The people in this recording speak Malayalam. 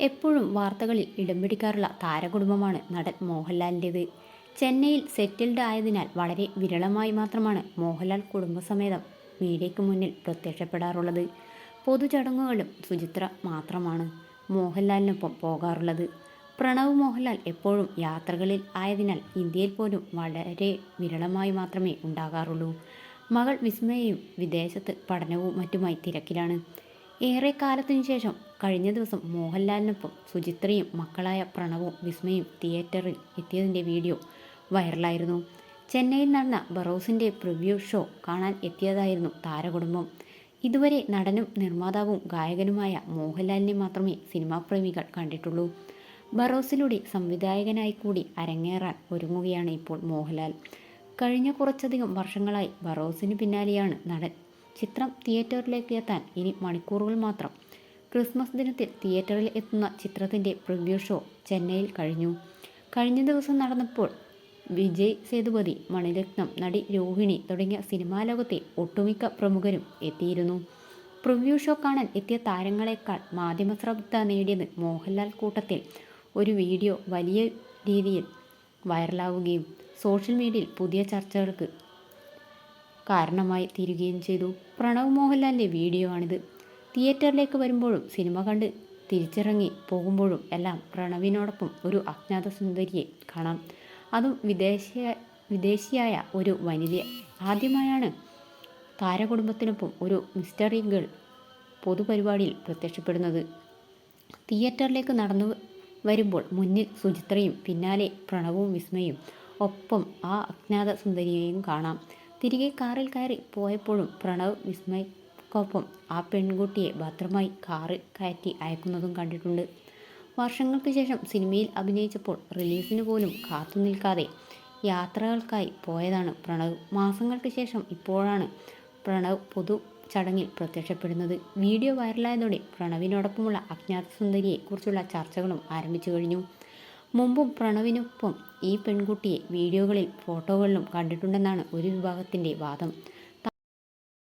എപ്പോഴും വാർത്തകളിൽ ഇടം പിടിക്കാറുള്ള താരകുടുംബമാണ് നടൻ മോഹൻലാലിന്റേത്. ചെന്നൈയിൽ സെറ്റിൽഡ് ആയതിനാൽ വളരെ വിരളമായി മാത്രമാണ് മോഹൻലാൽ കുടുംബസമേതം മീഡിയയ്ക്ക് മുന്നിൽ പ്രത്യക്ഷപ്പെടാറുള്ളത്. പൊതുചടങ്ങുകളും സുചിത്ര മാത്രമാണ് മോഹൻലാലിനൊപ്പം പോകാറുള്ളത്. പ്രണവ് മോഹൻലാൽ എപ്പോഴും യാത്രകളിൽ ആയതിനാൽ ഇന്ത്യയിൽ പോലും വളരെ വിരളമായി മാത്രമേ ഉണ്ടാകാറുള്ളൂ. മകൾ വിസ്മയയും വിദേശത്ത് പഠനവും മറ്റുമായി തിരക്കിലാണ്. ഏറെ കാലത്തിനു ശേഷം കഴിഞ്ഞ ദിവസം മോഹൻലാലിനൊപ്പം സുചിത്രയും മക്കളായ പ്രണവും വിസ്മയും തിയേറ്ററിൽ എത്തിയതിന്റെ വീഡിയോ വൈറലായിരുന്നു. ചെന്നൈയിൽ നടന്ന ബറോസിന്റെ പ്രിവ്യൂ ഷോ കാണാൻ എത്തിയതായിരുന്നു താരകുടുംബം. ഇതുവരെ നടനും നിർമ്മാതാവും ഗായകനുമായ മോഹൻലാലിനെ മാത്രമേ സിനിമാ പ്രേമികൾ കണ്ടിട്ടുള്ളൂ. ബറോസിലൂടെ സംവിധായകനായി കൂടി അരങ്ങേറാൻ ഒരുങ്ങുകയാണ് ഇപ്പോൾ മോഹൻലാൽ. കഴിഞ്ഞ കുറച്ചധികം വർഷങ്ങളായി ബറോസിന് പിന്നാലെയാണ് നടൻ ചിത്രം തിയേറ്ററിലേക്ക് എത്താൻ ഇനി മണിക്കൂറുകൾ മാത്രം. ക്രിസ്മസ് ദിനത്തിൽ തിയേറ്ററിൽ എത്തുന്ന ചിത്രത്തിന്റെ പ്രിവ്യൂ ഷോ ചെന്നൈയിൽ കഴിഞ്ഞു. കഴിഞ്ഞ ദിവസം നടന്നപ്പോൾ വിജയ് സേതുപതി മണിരത്നം നടി രോഹിണി തുടങ്ങിയ സിനിമാ ലോകത്തെ ഒട്ടുമിക്ക പ്രമുഖരും എത്തിയിരുന്നു. പ്രിവ്യൂ ഷോ കാണാൻ എത്തിയ താരങ്ങളെക്കാൾ മാധ്യമശ്രദ്ധ നേടിയത് മോഹൻലാൽ കൂട്ടത്തിൽ ഒരു വീഡിയോ വലിയ രീതിയിൽ വൈറലാവുകയും സോഷ്യൽ മീഡിയയിൽ പുതിയ ചർച്ചകൾക്ക് കാരണമായി തീരുകയും ചെയ്തു. പ്രണവ് മോഹൻലാലിന്റെ വീഡിയോ ആണിത്. തിയേറ്ററിലേക്ക് വരുമ്പോഴും സിനിമ കണ്ട് തിരിച്ചിറങ്ങി പോകുമ്പോഴും എല്ലാം പ്രണവിനോടൊപ്പം ഒരു അജ്ഞാത സുന്ദരിയെ കാണാം. അതും വിദേശ വിദേശിയായ ഒരു വനിതയെ. ആദ്യമായാണ് താരകുടുംബത്തിനൊപ്പം ഒരു മിസ്റ്ററി ഗേൾ പൊതുപരിപാടിയിൽ പ്രത്യക്ഷപ്പെടുന്നത്. തിയേറ്ററിലേക്ക് നടന്നു വരുമ്പോൾ മുന്നിൽ സുചിത്രയും പിന്നാലെ പ്രണവും വിസ്മയും. ഒപ്പം ആ അജ്ഞാത സുന്ദരിയെയും കാണാം. തിരികെ കാറിൽ കയറി പോയപ്പോഴും പ്രണവ് വിസ്മയക്കൊപ്പം ആ പെൺകുട്ടിയെ ഭദ്രമായി കാറിൽ കയറ്റി അയക്കുന്നതും കണ്ടിട്ടുണ്ട്. വർഷങ്ങൾക്ക് ശേഷം സിനിമയിൽ അഭിനയിച്ചപ്പോൾ റിലീസിന് പോലും കാത്തു നിൽക്കാതെ യാത്രകൾക്കായി പോയതാണ് പ്രണവ്. മാസങ്ങൾക്ക് ശേഷം ഇപ്പോഴാണ് പ്രണവ് പൊതു ചടങ്ങിൽ പ്രത്യക്ഷപ്പെടുന്നത്. വീഡിയോ വൈറലായതോടെ പ്രണവിനോടൊപ്പമുള്ള അജ്ഞാത സുന്ദരിയെ കുറിച്ചുള്ള ചർച്ചകളും ആരംഭിച്ചു കഴിഞ്ഞു. മുമ്പും പ്രണവിനൊപ്പം ഈ പെൺകുട്ടിയെ വീഡിയോകളിൽ ഫോട്ടോകളിലും കണ്ടിട്ടുണ്ടെന്നാണ് ഒരു വിഭാഗത്തിന്റെ വാദം.